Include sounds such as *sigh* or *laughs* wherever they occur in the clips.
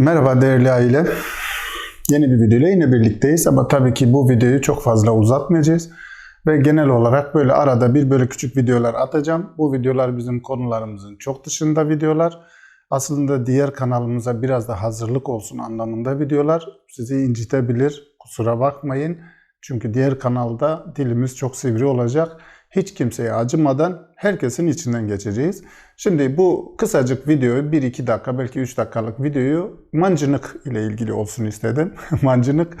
Merhaba değerli aile. Yeni bir videoyla yine birlikteyiz ama tabii ki bu videoyu çok fazla uzatmayacağız. Ve genel olarak böyle arada bir böyle küçük videolar atacağım. Bu videolar bizim konularımızın çok dışında videolar. Aslında diğer kanalımıza biraz da hazırlık olsun anlamında videolar. Sizi incitebilir, kusura bakmayın. Çünkü diğer kanalda dilimiz çok sivri olacak. Hiç kimseye acımadan herkesin içinden geçeceğiz. Şimdi bu kısacık videoyu 1-2 dakika belki 3 dakikalık videoyu mancınık ile ilgili olsun istedim. *laughs* mancınık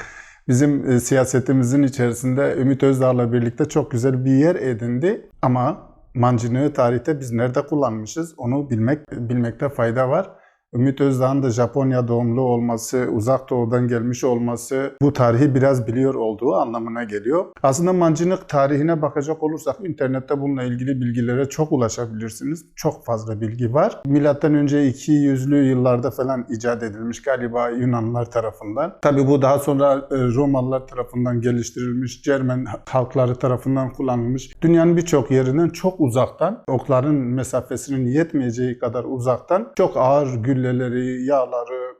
bizim e, siyasetimizin içerisinde Ümit Özdağ'la birlikte çok güzel bir yer edindi. Ama mancınığı tarihte biz nerede kullanmışız onu bilmek bilmekte fayda var. Ümit Özdağ'ın da Japonya doğumlu olması, uzak doğudan gelmiş olması bu tarihi biraz biliyor olduğu anlamına geliyor. Aslında mancınık tarihine bakacak olursak internette bununla ilgili bilgilere çok ulaşabilirsiniz. Çok fazla bilgi var. Milattan önce 200'lü yıllarda falan icat edilmiş galiba Yunanlılar tarafından. Tabi bu daha sonra e, Romalılar tarafından geliştirilmiş, Cermen halkları tarafından kullanılmış. Dünyanın birçok yerinden çok uzaktan, okların mesafesinin yetmeyeceği kadar uzaktan çok ağır gül gülleleri, yağları,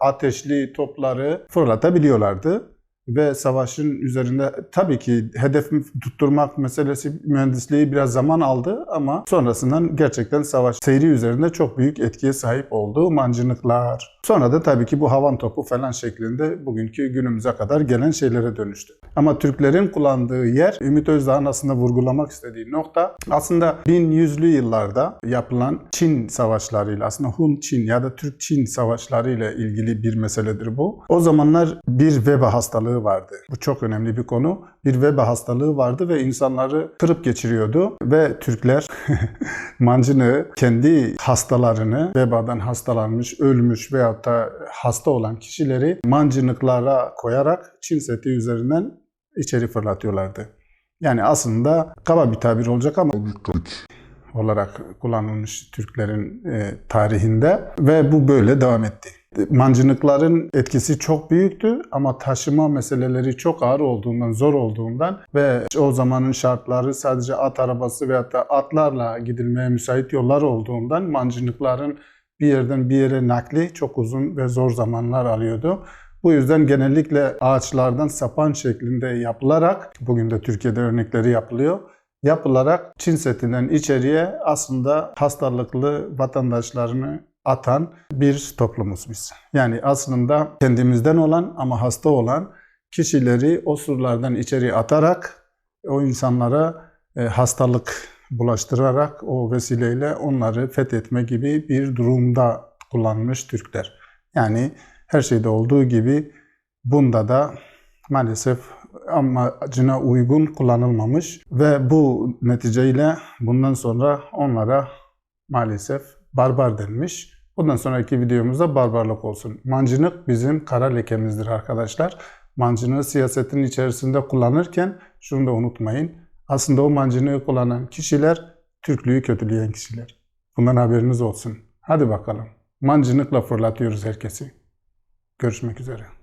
ateşli topları fırlatabiliyorlardı. Ve savaşın üzerinde tabii ki hedef tutturmak meselesi mühendisliği biraz zaman aldı ama sonrasından gerçekten savaş seyri üzerinde çok büyük etkiye sahip oldu mancınıklar. Sonra da tabii ki bu havan topu falan şeklinde bugünkü günümüze kadar gelen şeylere dönüştü. Ama Türklerin kullandığı yer Ümit Özdağ'ın aslında vurgulamak istediği nokta aslında 1100'lü yıllarda yapılan Çin savaşlarıyla aslında Hun-Çin ya da Türk-Çin savaşlarıyla ilgili bir meseledir bu. O zamanlar bir veba hastalığı vardı. Bu çok önemli bir konu. Bir veba hastalığı vardı ve insanları kırıp geçiriyordu ve Türkler *laughs* mancını kendi hastalarını vebadan hastalanmış, ölmüş veyahut da hasta olan kişileri mancınıklara koyarak Çin seti üzerinden içeri fırlatıyorlardı. Yani aslında kaba bir tabir olacak ama olarak kullanılmış Türklerin e, tarihinde ve bu böyle devam etti. Mancınıkların etkisi çok büyüktü ama taşıma meseleleri çok ağır olduğundan, zor olduğundan ve o zamanın şartları sadece at arabası veyahut da atlarla gidilmeye müsait yollar olduğundan mancınıkların bir yerden bir yere nakli çok uzun ve zor zamanlar alıyordu. Bu yüzden genellikle ağaçlardan sapan şeklinde yapılarak, bugün de Türkiye'de örnekleri yapılıyor, yapılarak Çin setinden içeriye aslında hastalıklı vatandaşlarını atan bir toplumuz biz. Yani aslında kendimizden olan ama hasta olan kişileri o surlardan içeri atarak o insanlara e, hastalık bulaştırarak o vesileyle onları fethetme gibi bir durumda kullanmış Türkler. Yani her şeyde olduğu gibi bunda da maalesef amacına uygun kullanılmamış ve bu neticeyle bundan sonra onlara maalesef barbar denmiş. Bundan sonraki videomuzda barbarlık olsun. Mancınık bizim kara lekemizdir arkadaşlar. Mancınığı siyasetin içerisinde kullanırken şunu da unutmayın. Aslında o mancınığı kullanan kişiler Türklüğü kötüleyen kişiler. Bundan haberiniz olsun. Hadi bakalım. Mancınıkla fırlatıyoruz herkesi. Görüşmek üzere.